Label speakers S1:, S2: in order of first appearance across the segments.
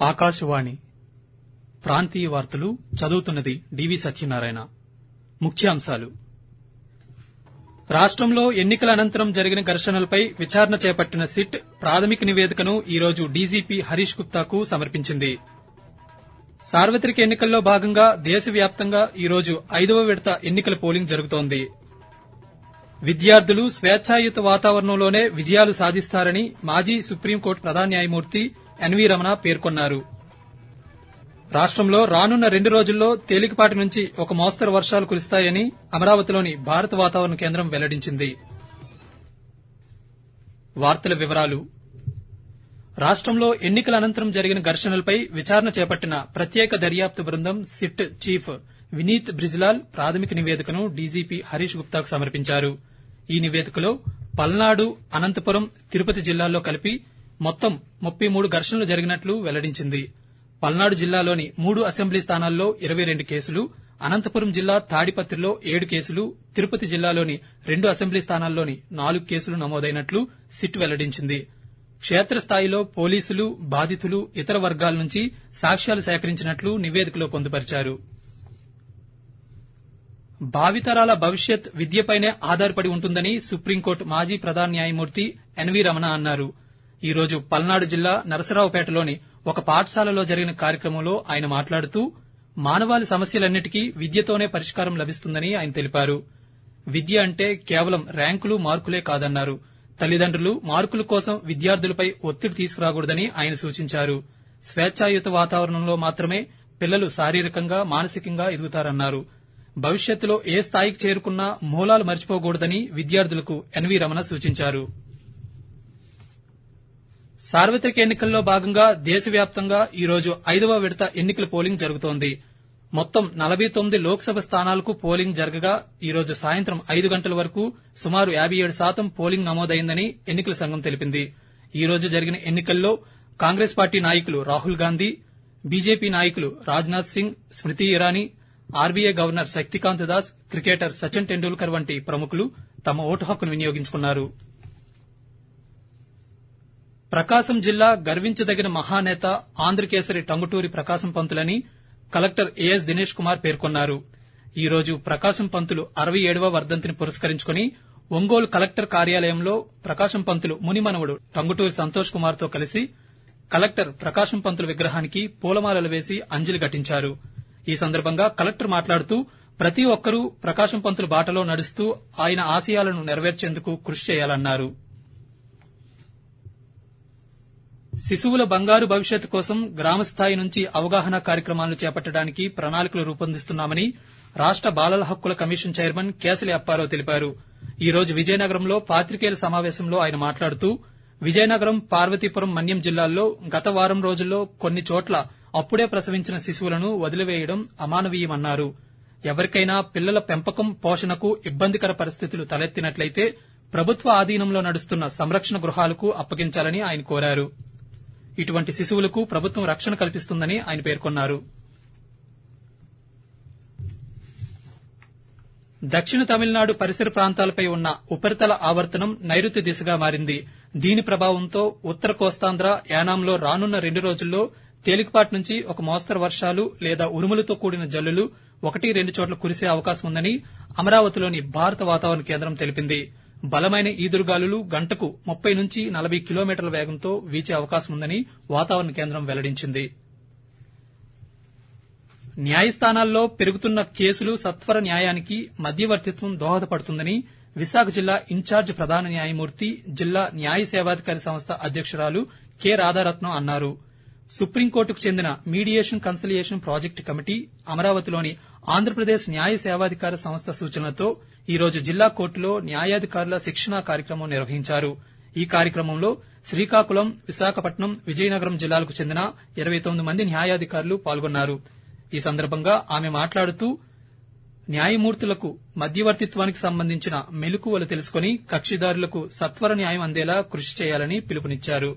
S1: ఆకాశవాణి ప్రాంతీయ వార్తలు చదువుతున్నది డివి సత్యనారాయణ. ముఖ్యాంశాలు. రాష్టంలో ఎన్నికల అనంతరం జరిగిన ఘర్షణలపై విచారణ చేపట్టిన సిట్ ప్రాథమిక నివేదికను ఈరోజు డీజీపీ హరీష్ గుప్తాకు సమర్పించింది. సార్వత్రిక ఎన్నికల్లో భాగంగా దేశవ్యాప్తంగా ఈరోజు ఐదవ విడత ఎన్నికల పోలింగ్ జరుగుతోంది. విద్యార్థులు స్వేచ్ఛాయుత వాతావరణంలోనే విజయాలు సాధిస్తారని మాజీ సుప్రీంకోర్టు ప్రధాన న్యాయమూర్తి ఎన్వీ రమణ పేర్కొన్నారు. రాష్టంలో రానున్న రెండు రోజుల్లో తేలికపాటి నుంచి ఒక మోస్తరు వర్షాలు కురుస్తాయని అమరావతిలోని భారత వాతావరణ కేంద్రం వెల్లడించింది. వార్తల వివరాలు. రాష్టంలో ఎన్నికల అనంతరం జరిగిన ఘర్షణలపై విచారణ చేపట్టిన ప్రత్యేక దర్యాప్తు బృందం సిట్ చీఫ్ వినీత్ బ్రిజ్లాల్ ప్రాథమిక నివేదికను డీజీపీ హరీష్ గుప్తాకు సమర్పించారు. ఈ నివేదికలో పల్నాడు అనంతపురం తిరుపతి జిల్లాల్లో కలిపి మొత్తం ముప్పై మూడు ఘర్షణలు జరిగినట్లు వెల్లడించింది. పల్నాడు జిల్లాలోని మూడు అసెంబ్లీ స్థానాల్లో ఇరవై రెండు కేసులు అనంతపురం జిల్లా తాడిపత్రిలో ఏడు కేసులు తిరుపతి జిల్లాలోని రెండు అసెంబ్లీ స్థానాల్లోని నాలుగు కేసులు నమోదైనట్లు సిట్ వెల్లడించింది. క్షేత్రస్థాయిలో పోలీసులు బాధితులు ఇతర వర్గాల నుంచి సాక్ష్యాలు సేకరించినట్లు నివేదికలో పొందుపరిచారు. భావితరాల భవిష్యత్ విద్యపైనే ఆధారపడి ఉంటుందని సుప్రీంకోర్టు మాజీ ప్రధాన న్యాయమూర్తి ఎన్వీ రమణ అన్నారు. ఈ రోజు పల్నాడు జిల్లా నరసరావుపేటలోని ఒక పాఠశాలలో జరిగిన కార్యక్రమంలో ఆయన మాట్లాడుతూ మానవాళి సమస్యలన్నిటికీ విద్యతోనే పరిష్కారం లభిస్తుందని ఆయన తెలిపారు. విద్య అంటే కేవలం ర్యాంకులు మార్కులే కాదన్నారు. తల్లిదండ్రులు మార్కుల కోసం విద్యార్థులపై ఒత్తిడి తీసుకురాకూడదని ఆయన సూచించారు. స్వేచ్ఛాయుత వాతావరణంలో మాత్రమే పిల్లలు శారీరకంగా మానసికంగా ఎదుగుతారన్నారు. భవిష్యత్తులో ఏ స్థాయికి చేరుకున్నా మూలాలు మర్చిపోకూడదని విద్యార్థులకు ఎన్వీ రమణ సూచించారు. సార్వత్రిక ఎన్నికల్లో భాగంగా దేశవ్యాప్తంగా ఈ రోజు ఐదవ విడత ఎన్నికల పోలింగ్ జరుగుతోంది. మొత్తం నలభై తొమ్మిది లోక్సభ స్థానాలకు పోలింగ్ జరగగా ఈ రోజు సాయంత్రం ఐదు గంటల వరకు సుమారు యాబై ఏడు శాతం పోలింగ్ నమోదైందని ఎన్నికల సంఘం తెలిపింది. ఈ రోజు జరిగిన ఎన్నికల్లో కాంగ్రెస్ పార్టీ నాయకులు రాహుల్ గాంధీ బీజేపీ నాయకులు Rajnath Singh Smriti Irani RBI governor Shaktikanta Das cricketer Sachin Tendulkar వంటి ప్రముఖులు తమ ఓటు హక్కును వినియోగించుకున్నారు. ప్రకాశం జిల్లా గర్వించదగిన మహానేత Andhrakesari Tanguturi Prakasam పంతులని collector A S Dinesh Kumar పేర్కొన్నారు. ఈ రోజు ప్రకాశం పంతులు అరవై ఏడవ వర్దంతిని పురస్కరించుకుని ఒంగోలు కలెక్టర్ కార్యాలయంలో ప్రకాశం పంతులు మునిమనవుడు టంగుటూరి సంతోష్ కుమార్తో కలిసి కలెక్టర్ ప్రకాశం పంతులు విగ్రహానికి పూలమాలలు వేసి అంజలి ఘటించారు. ఈ సందర్భంగా కలెక్టర్ మాట్లాడుతూ ప్రతి ఒక్కరూ ప్రకాశం పంతులు బాటలో నడుస్తూ ఆయన ఆశయాలను నెరవేర్చేందుకు కృషి చేయాలన్నారు. శిశువుల బంగారు భవిష్యత్తు కోసం గ్రామస్థాయి నుంచి అవగాహన కార్యక్రమాలను చేపట్టడానికి ప్రణాళికలు రూపొందిస్తున్నామని రాష్ట బాలల హక్కుల కమిషన్ చైర్మన్ కేసలి అప్పారావు తెలిపారు. ఈ రోజు విజయనగరంలో పాత్రికేయుల సమావేశంలో ఆయన మాట్లాడుతూ విజయనగరం పార్వతీపురం మన్యం జిల్లాల్లో గత వారం రోజుల్లో కొన్ని చోట్ల అప్పుడే ప్రసవించిన శిశువులను వదిలివేయడం అమానవీయమన్నారు. ఎవరికైనా పిల్లల పెంపకం పోషణకు ఇబ్బందికర పరిస్థితులు తలెత్తినట్లయితే ప్రభుత్వ ఆధీనంలో నడుస్తున్న సంరక్షణ గృహాలకు అప్పగించాలని ఆయన కోరారు. ఇటువంటి శిశువులకు ప్రభుత్వం రక్షణ కల్పిస్తుందని ఆయన పేర్కొన్నారు. దక్షిణ తమిళనాడు పరిసర ప్రాంతాలపై ఉన్న ఉపరితల ఆవర్తనం నైరుతి దిశగా మారింది. దీని ప్రభావంతో ఉత్తర కోస్తాంధ్ర యానాంలో రానున్న రెండు రోజుల్లో తేలికపాటి నుంచి ఒక మోస్తరు వర్షాలు లేదా ఉరుములతో కూడిన జల్లులు ఒకటి రెండు చోట్ల కురిసే అవకాశం ఉందని అమరావతిలోని భారత వాతావరణ కేంద్రం తెలిపింది. బలమైన ఈదురుగాలులు గంటకు ముప్పై నుంచి నలభై కిలోమీటర్ల వేగంతో వీచే అవకాశం ఉందని వాతావరణ కేంద్రం వెల్లడించింది. న్యాయస్థానాల్లో పెరుగుతున్న కేసులు సత్వర న్యాయానికి మధ్యవర్తిత్వం దోహదపడుతుందని విశాఖ జిల్లా ఇన్ఛార్జ్ ప్రధాన న్యాయమూర్తి జిల్లా న్యాయ సేవాధికారి సంస్థ అధ్యక్షురాలు కె రాధారత్నం అన్నారు. సుప్రీంకోర్టుకు చెందిన మీడియేషన్ కన్సలియేషన్ ప్రాజెక్టు కమిటీ అమరావతిలోని ఆంధ్రప్రదేశ్ న్యాయ సేవాధికార సంస్థ సూచనలతో ఈ రోజు జిల్లా కోర్టులో న్యాయాధికారుల శిక్షణా కార్యక్రమం నిర్వహించారు. ఈ కార్యక్రమంలో శ్రీకాకుళం విశాఖపట్నం విజయనగరం జిల్లాలకు చెందిన ఇరవై తొమ్మిది మంది న్యాయాధికారులు పాల్గొన్నారు. ఈ సందర్భంగా ఆమె మాట్లాడుతూ న్యాయమూర్తులకు మధ్యవర్తిత్వానికి సంబంధించిన మెలకువలు తెలుసుకుని కక్షిదారులకు సత్వర న్యాయం అందేలా కృషి చేయాలని పిలుపునిచ్చారు.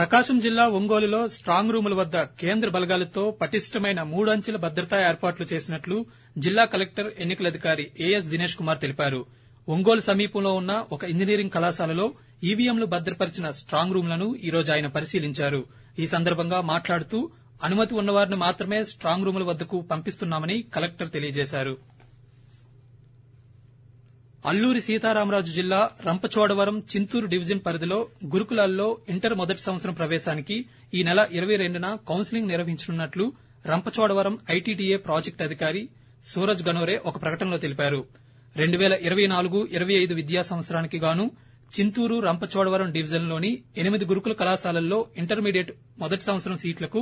S1: ప్రకాశం జిల్లా ఒంగోలులో స్ట్రాంగ్ రూముల వద్ద కేంద్ర బలగాలతో పటిష్టమైన మూడంచెల భద్రతా ఏర్పాట్లు చేసినట్లు జిల్లా కలెక్టర్ ఎన్నికల అధికారి ఏఎస్ దినేష్ కుమార్ తెలిపారు. ఒంగోలు సమీపంలో ఉన్న ఒక ఇంజనీరింగ్ కళాశాలలో ఈవీఎంలు భద్రపరిచిన స్ట్రాంగ్ రూమ్లను ఈరోజు ఆయన పరిశీలించారు. ఈ సందర్భంగా మాట్లాడుతూ అనుమతి ఉన్నవారిని మాత్రమే స్ట్రాంగ్ రూముల వద్దకు పంపిస్తున్నామని కలెక్టర్ తెలియజేశారు. అల్లూరి సీతారామరాజు జిల్లా రంపచోడవరం చింతూరు డివిజన్ పరిధిలో గురుకులాల్లో ఇంటర్ మొదటి సంవత్సరం ప్రవేశానికి ఈ నెల ఇరవై రెండున కౌన్సిలింగ్ నిర్వహించనున్నట్లు రంపచోడవరం ఐటీడీఏ ప్రాజెక్టు అధికారి సూరజ్ గనోరే ఒక ప్రకటనలో తెలిపారు. రెండు వేల ఇరవై నాలుగు ఇరవై ఐదు విద్యా సంవత్సరానికి గాను చింతూరు రంపచోడవరం డివిజన్లోని ఎనిమిది గురుకుల కళాశాలల్లో ఇంటర్మీడియట్ మొదటి సంవత్సరం సీట్లకు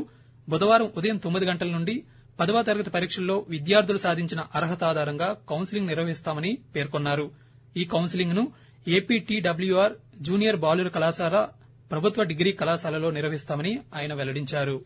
S1: బుధవారం ఉదయం తొమ్మిది గంటల నుండి పదవ తరగతి పరీక్షల్లో విద్యార్థులు సాధించిన అర్హత ఆధారంగా కౌన్సిలింగ్ నిర్వహిస్తామని పేర్కొన్నారు. ఈ కౌన్సిలింగ్ను ఏపీటీడబ్ల్యూఆర్ జూనియర్ బాలుర కళాశాల ప్రభుత్వ డిగ్రీ కళాశాలలో నిర్వహిస్తామని ఆయన వెల్లడించారు.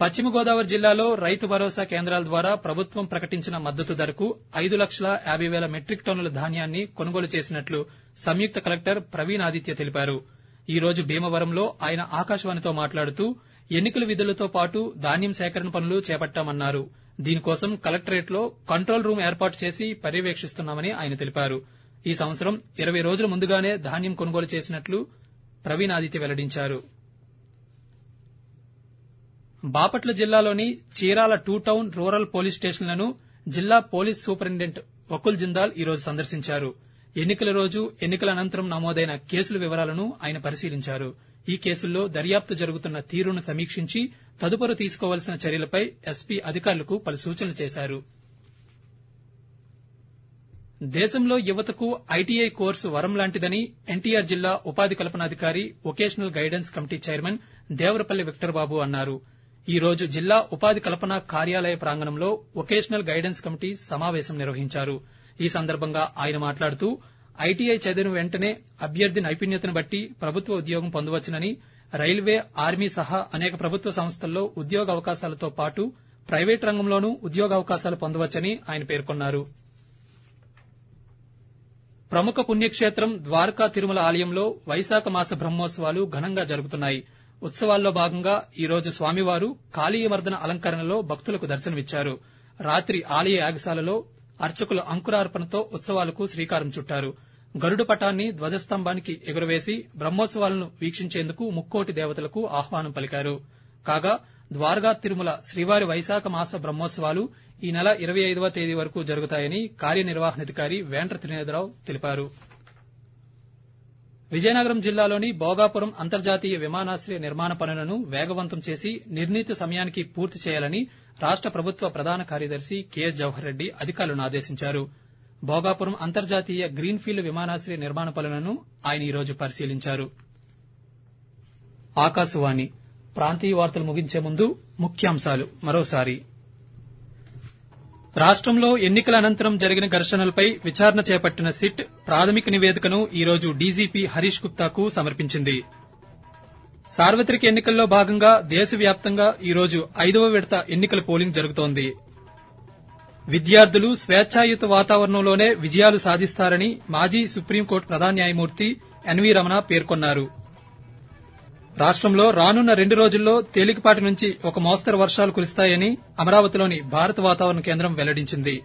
S1: పశ్చిమ గోదావరి జిల్లాలో రైతు భరోసా కేంద్రాల ద్వారా ప్రభుత్వం ప్రకటించిన మద్దతు ధరకు ఐదు లక్షల యాబై వేల మెట్రిక్ టన్నుల ధాన్యాన్ని కొనుగోలు చేసినట్లు సంయుక్త కలెక్టర్ ప్రవీణ్ ఆదిత్య తెలిపారు. ఈ రోజు భీమవరంలో ఆయన ఆకాశవాణితో మాట్లాడుతూ ఎన్నికల విధులతో పాటు ధాన్యం సేకరణ పనులు చేపట్టామన్నారు. దీనికోసం కలెక్టరేట్లో కంట్రోల్ రూమ్ ఏర్పాటు చేసి పర్యవేక్షిస్తున్నామని ఆయన తెలిపారు. ఈ సంవత్సరం ఇరవై రోజుల ముందుగానే ధాన్యం కొనుగోలు చేసినట్లు ప్రవీణ్ ఆదిత్య వెల్లడించారు. బాపట్ల జిల్లాలోని Chirala two town rural police స్టేషన్లను జిల్లా పోలీస్ సూపరింటెండెంట్ వకుల్ జిందాల్ ఈరోజు సందర్శించారు. ఎన్నికల రోజు ఎన్నికల అనంతరం నమోదైన కేసుల వివరాలను ఆయన పరిశీలించారు. ఈ కేసుల్లో దర్యాప్తు జరుగుతున్న తీరును సమీక్షించి తదుపరి తీసుకోవాల్సిన చర్యలపై ఎస్పీ అధికారులకు పలు సూచనలు చేశారు. దేశంలో యువతకు ఐటీఐ కోర్సు వరం లాంటిదని ఎన్టీఆర్ జిల్లా ఉపాధి కల్పనాధికారి vocational guidance committee chairman Devarapalli Victor Babu అన్నారు. ఈ రోజు జిల్లా ఉపాధి కల్పన కార్యాలయ ప్రాంగణంలో వొకేషనల్ గైడెన్స్ కమిటీ సమావేశం నిర్వహించారు. ఈ సందర్భంగా ఆయన మాట్లాడుతూ ఐటీఐ చదివిన వెంటనే అభ్యర్థి నైపుణ్యతను బట్టి ప్రభుత్వ ఉద్యోగం పొందవచ్చునని రైల్వే ఆర్మీ సహా అనేక ప్రభుత్వ సంస్థల్లో ఉద్యోగ అవకాశాలతో పాటు ప్రైవేటు రంగంలోనూ ఉద్యోగావకాశాలు పొందవచ్చని ఆయన పేర్కొన్నారు. ప్రముఖ పుణ్యక్షేత్రం ద్వారకా తిరుమల ఆలయంలో వైశాఖ మాస బ్రహ్మోత్సవాలు ఘనంగా జరుగుతున్నాయి. ఉత్సవాల్లో భాగంగా ఈ రోజు స్వామివారు కాళీయమర్దన అలంకరణలో భక్తులకు దర్శనమిచ్చారు. రాత్రి ఆలయ యాగశాలలో అర్చకుల అంకురార్పణతో ఉత్సవాలకు శ్రీకారం చుట్టారు. గరుడు పటాన్ని ధ్వజస్తంభానికి ఎగురవేసి బ్రహ్మోత్సవాలను వీక్షించేందుకు ముక్కోటి దేవతలకు ఆహ్వానం పలికారు. కాగా ద్వారకా తిరుమల శ్రీవారి వైశాఖ మాస బ్రహ్మోత్సవాలు ఈ నెల ఇరవై ఐదవ తేదీ వరకు జరుగుతాయని కార్యనిర్వహణాధికారి వేండ్ర త్రినేదరావు తెలిపారు. విజయనగరం జిల్లాలోని భోగాపురం అంతర్జాతీయ విమానాశ్రయ నిర్మాణ పనులను వేగవంతం చేసి నిర్ణీత సమయానికి పూర్తి చేయాలని రాష్ట ప్రభుత్వ ప్రధాన కార్యదర్శి కెఎస్ జవహర్ రెడ్డి అధికారులను ఆదేశించారు. భోగాపురం అంతర్జాతీయ గ్రీన్ఫీల్డ్ విమానాశ్రయ నిర్మాణ పనులను ఆయన ఈ రోజు పరిశీలించారు. ఆకాశవాణి. ప్రాంతీయ వార్తలు ముగించే ముందు ముఖ్యాంశాలు. మరోసారి రాష్టంలో ఎన్నికల అనంతరం జరిగిన ఘర్షణలపై విచారణ చేపట్టిన సిట్ ప్రాథమిక నివేదికను ఈ రోజు డీజీపీ హరీష్ గుప్తాకు సమర్పించింది. సార్వత్రిక ఎన్నికల్లో భాగంగా దేశవ్యాప్తంగా ఈ రోజు ఐదవ విడత ఎన్నికల పోలింగ్ జరుగుతోంది. విద్యార్థులు స్వేచ్ఛాయుత వాతావరణంలోనే విజయాలు సాధిస్తారని మాజీ సుప్రీంకోర్టు ప్రధాన న్యాయమూర్తి ఎన్వీ రమణ పేర్కొన్నారు. రాష్టంలో రానున్న రెండు రోజుల్లో తేలికపాటి నుంచి ఒక మోస్తరు వర్షాలు కురుస్తాయని అమరావతిలోని భారత వాతావరణ కేంద్రం వెల్లడించింది.